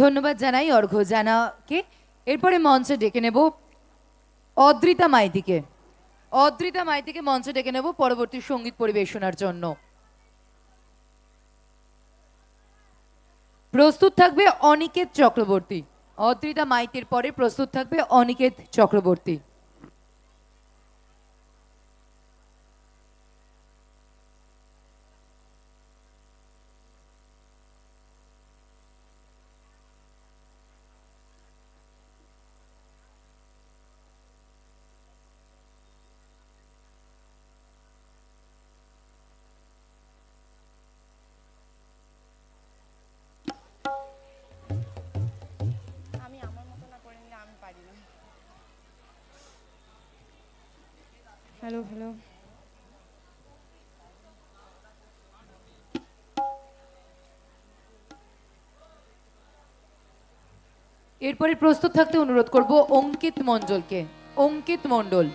ধন্যবাদ জানাই অর্ঘ্য জানাকে এরপরে মঞ্চে ডেকে নেব অদ্রিতা মাইতিকে। অদ্রিতা মাইতিকে মঞ্চে ডেকে নেব পরবর্তী সংগীত পরিবেশনার জন্য। প্রস্তুত থাকবে অনিকেত চক্রবর্তী। অদ্রিতা মাইতির পরে প্রস্তুত থাকবে অনিকেত চক্রবর্তী। হ্যালো হ্যালো এরপরে প্রস্তুত থাকতে অনুরোধ করব অঙ্কিত মণ্ডলকে। অঙ্কিত মণ্ডল।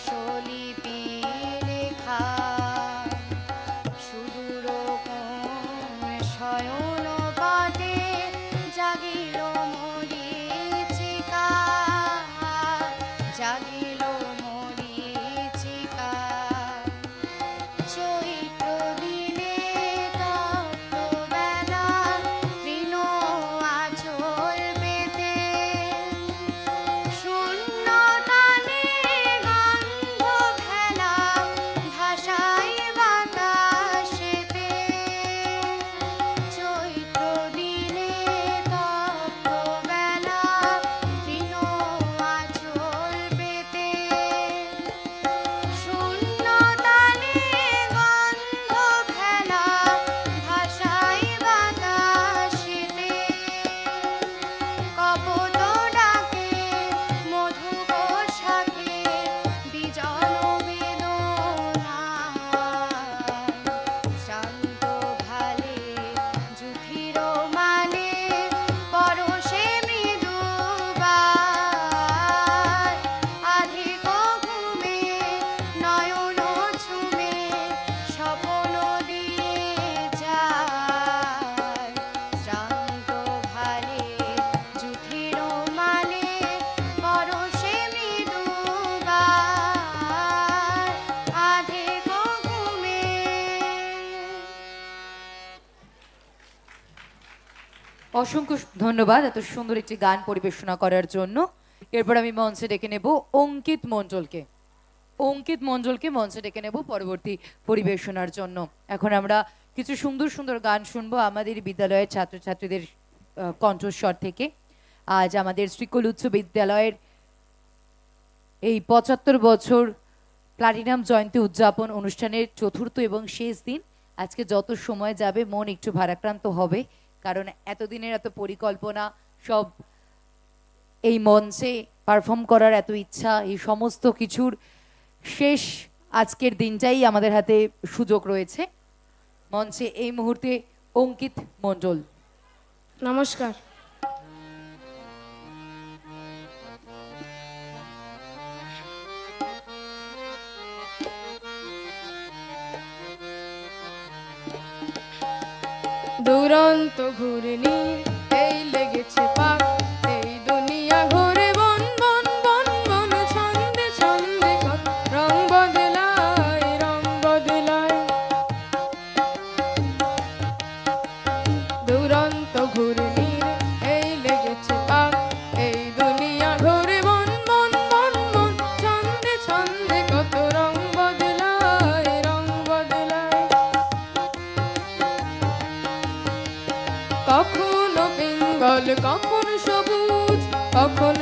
অলস অসংখ্য ধন্যবাদ এত সুন্দর একটি গান পরিবেশনা করার জন্য। এরপর আমি মঞ্চে ডেকে নেব অঙ্কিত মঞ্জলকে অঙ্কিত মঞ্জলকে মঞ্চে ডেকে নেব পরবর্তী পরিবেশনার জন্য। এখন আমরা কিছু সুন্দর সুন্দর গান শুনব আমাদের বিদ্যালয়ের ছাত্রছাত্রীদের কণ্ঠস্বর থেকে। আজ আমাদের শ্রীকুল উচ্চ বিদ্যালয়ের এই পঁচাত্তর বছর প্লাটিনাম জয়ন্তী উদযাপন অনুষ্ঠানের চতুর্থ এবং শেষ দিন। আজকে যত সময় যাবে, মন একটু ভারাক্রান্ত হবে। কারণ এতদিনের এত পরিকল্পনা, সব এই মঞ্চে পারফর্ম করার এত ইচ্ছা, এই সমস্ত কিছুর শেষ আজকের দিনটাই আমাদের হাতে সুযোগ রয়েছে। মঞ্চে এই মুহূর্তে অঙ্কিত মণ্ডল। নমস্কার। উড়ন্ত ঘূর্ণি এই লেগে কখন সবুজ কখন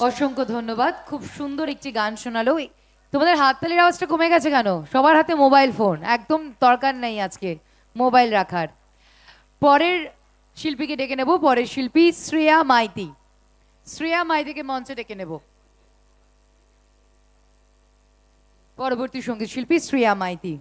অসংখ্য ধন্যবাদ। খুব সুন্দর একটি গান শোনালো। তোমাদের হাততালির আওয়াজটা কমে গেছে কেন? সবার হাতে মোবাইল ফোন। একদম দরকার নেই আজকে মোবাইল রাখার। পরের শিল্পীকে ডেকে নেব। পরের শিল্পী শ্রেয়া মাইতি। শ্রেয়া মাইতিকে মঞ্চে ডেকে নেব। পরবর্তী সংগীত শিল্পী শ্রেয়া মাইতি।